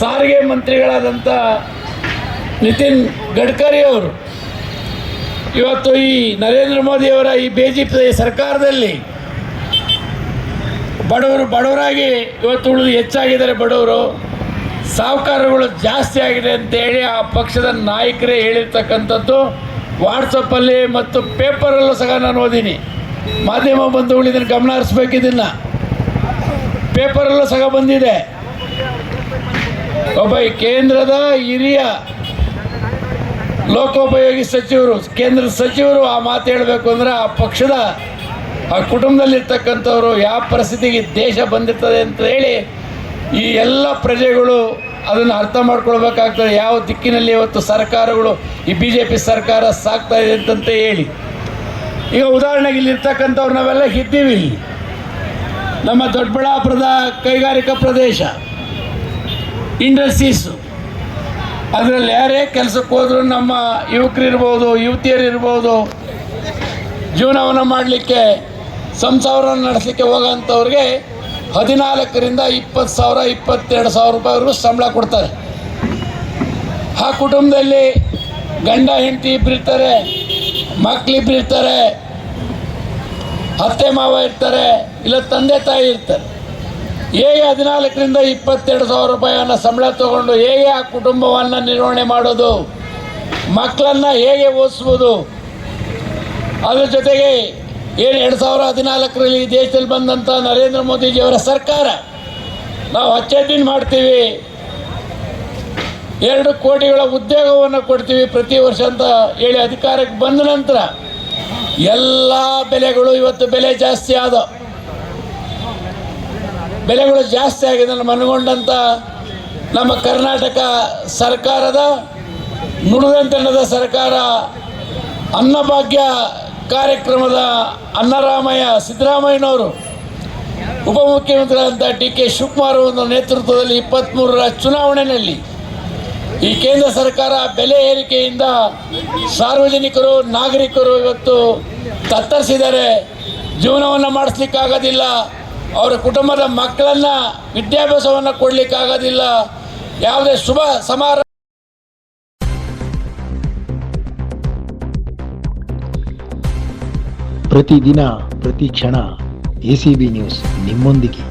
ಸಾರಿಗೆ ಮಂತ್ರಿಗಳಾದಂಥ ನಿತಿನ್ ಗಡ್ಕರಿ ಅವರು, ಇವತ್ತು ಈ ನರೇಂದ್ರ ಮೋದಿಯವರ ಈ ಬಿ ಜೆ ಪಿ ಸರ್ಕಾರದಲ್ಲಿ ಬಡವರು ಬಡವರಾಗಿ ಇವತ್ತು ಉಳಿದು ಹೆಚ್ಚಾಗಿದ್ದಾರೆ ಬಡವರು ಸಾಹುಕಾರಗಳು ಜಾಸ್ತಿ ಆಗಿದೆ ಅಂತೇಳಿ ಆ ಪಕ್ಷದ ನಾಯಕರೇ ಹೇಳಿರ್ತಕ್ಕಂಥದ್ದು. ವಾಟ್ಸಪ್ಪಲ್ಲಿ ಮತ್ತು ಪೇಪರಲ್ಲೂ ಸಹ ನಾನು ಓದೀನಿ. ಮಾಧ್ಯಮ ಬಂಧುಗಳು ಇದನ್ನು ಗಮನ ಹರಿಸ್ಬೇಕು ಇದನ್ನು ಪೇಪರಲ್ಲೂ ಸಹ ಬಂದಿದೆ. ಒಬ್ಬ ಕೇಂದ್ರದ ಹಿರಿಯ ಲೋಕೋಪಯೋಗಿ ಸಚಿವರು, ಕೇಂದ್ರ ಸಚಿವರು ಆ ಮಾತು ಹೇಳಬೇಕು ಅಂದ್ರೆ ಆ ಪಕ್ಷದ, ಆ ಕುಟುಂಬದಲ್ಲಿರ್ತಕ್ಕಂಥವ್ರು ಯಾವ ಪರಿಸ್ಥಿತಿಗೆ ದೇಶ ಬಂದಿರ್ತದೆ ಅಂತ ಹೇಳಿ ಈ ಎಲ್ಲ ಪ್ರಜೆಗಳು ಅದನ್ನು ಅರ್ಥ ಮಾಡ್ಕೊಳ್ಬೇಕಾಗ್ತದೆ. ಯಾವ ದಿಕ್ಕಿನಲ್ಲಿ ಇವತ್ತು ಸರ್ಕಾರಗಳು, ಈ ಬಿ ಜೆ ಪಿ ಸರ್ಕಾರ ಸಾಕ್ತಾ ಇದೆ ಅಂತಂತ ಹೇಳಿ. ಈಗ ಉದಾಹರಣೆಗೆ ಇಲ್ಲಿರ್ತಕ್ಕಂಥವ್ರು ನಾವೆಲ್ಲ ಇದ್ದೀವಿ ಇಲ್ಲಿ. ನಮ್ಮ ದೊಡ್ಡಬಳ್ಳಾಪುರದ ಕೈಗಾರಿಕಾ ಪ್ರದೇಶ. ಇಂಡಸ್ಟ್ರೀಸು. ಅದರಲ್ಲಿ ಯಾರೇ ಕೆಲಸಕ್ಕೆ ಹೋದರೂ ನಮ್ಮ ಯುವಕರಿರ್ಬೋದು ಯುವತಿಯರಿರ್ಬೋದು ಜೀವನವನ್ನು ಮಾಡಲಿಕ್ಕೆ ಸಂಸಾರ ನಡೆಸಲಿಕ್ಕೆ ಹೋಗೋಂಥವ್ರಿಗೆ ಹದಿನಾಲ್ಕರಿಂದ ಇಪ್ಪತ್ತು ಸಾವಿರ, ಇಪ್ಪತ್ತೆರಡು ಸಾವಿರ ರೂಪಾಯಿವರೆಗೂ ಸಂಬಳ ಕೊಡ್ತಾರೆ. ಆ ಕುಟುಂಬದಲ್ಲಿ ಗಂಡ, ಹೆಂಡತಿ ಇಬ್ಬರಿರ್ತಾರೆ ಮಕ್ಕಳಿಬ್ರು ಅತ್ತೆ, ಮಾವ ಇರ್ತಾರೆ, ಇಲ್ಲ ತಂದೆ, ತಾಯಿ ಇರ್ತಾರೆ. ಹೇಗೆ ಹದಿನಾಲ್ಕರಿಂದ ಇಪ್ಪತ್ತೆರಡು ಸಾವಿರ ರೂಪಾಯಿಯನ್ನು ಸಂಬಳ ತಗೊಂಡು ಹೇಗೆ ಆ ಕುಟುಂಬವನ್ನು ನಿರ್ವಹಣೆ ಮಾಡೋದು, ಮಕ್ಕಳನ್ನು ಹೇಗೆ ಓದಿಸ್ಬೋದು ಅದರ ಜೊತೆಗೆ ಏನು ಎರಡು ಸಾವಿರ ಹದಿನಾಲ್ಕರಲ್ಲಿ ದೇಶದಲ್ಲಿ ಬಂದಂಥ ನರೇಂದ್ರ ಮೋದಿಜಿಯವರ ಸರ್ಕಾರ, ನಾವು ಅಚ್ಚೇದಿನ ಮಾಡ್ತೀವಿ. ಎರಡು ಕೋಟಿಗಳ ಉದ್ಯೋಗವನ್ನು ಕೊಡ್ತೀವಿ ಪ್ರತಿ ವರ್ಷ ಅಂತ ಹೇಳಿ ಅಧಿಕಾರಕ್ಕೆ ಬಂದ ನಂತರ, ಎಲ್ಲ ಬೆಲೆಗಳು ಇವತ್ತು ಬೆಲೆ ಜಾಸ್ತಿ ಆದ. ಬೆಲೆಗಳು ಜಾಸ್ತಿ ಆಗಿದೆ ಮನಗೊಂಡಂಥ ನಮ್ಮ ಕರ್ನಾಟಕ ಸರ್ಕಾರದ ನುಡಿದಂತೆ ನಡೆದ ಸರ್ಕಾರ ಅನ್ನಭಾಗ್ಯ ಕಾರ್ಯಕ್ರಮದ ಅನ್ನರಾಮಯ್ಯ ಸಿದ್ದರಾಮಯ್ಯನವರು ಉಪಮುಖ್ಯಮಂತ್ರಿಗಳಂಥ ಡಿ ಕೆ ಶಿವಕುಮಾರ್ ಅವರ ನೇತೃತ್ವದಲ್ಲಿ ಇಪ್ಪತ್ತ್ಮೂರರ ಚುನಾವಣೆಯಲ್ಲಿ ಈ ಕೇಂದ್ರ ಸರ್ಕಾರ ಬೆಲೆ ಏರಿಕೆಯಿಂದ ಸಾರ್ವಜನಿಕರು, ನಾಗರಿಕರು ಇವತ್ತು ತತ್ತರಿಸಿದರೆ ಜೀವನವನ್ನು ಮಾಡಿಸ್ಲಿಕ್ಕಾಗೋದಿಲ್ಲ. ಅವರ ಕುಟುಂಬದ ಮಕ್ಕಳನ್ನ ವಿದ್ಯಾಭ್ಯಾಸವನ್ನು ಕೊಡಲಿಕ್ಕಾಗೋದಿಲ್ಲ. ಯಾವುದೇ ಶುಭ ಸಮಾರಂಭ ಪ್ರತಿದಿನ, ಪ್ರತಿ ಕ್ಷಣ ಎ ಸಿ ಬಿ ನ್ಯೂಸ್ ನಿಮ್ಮೊಂದಿಗೆ.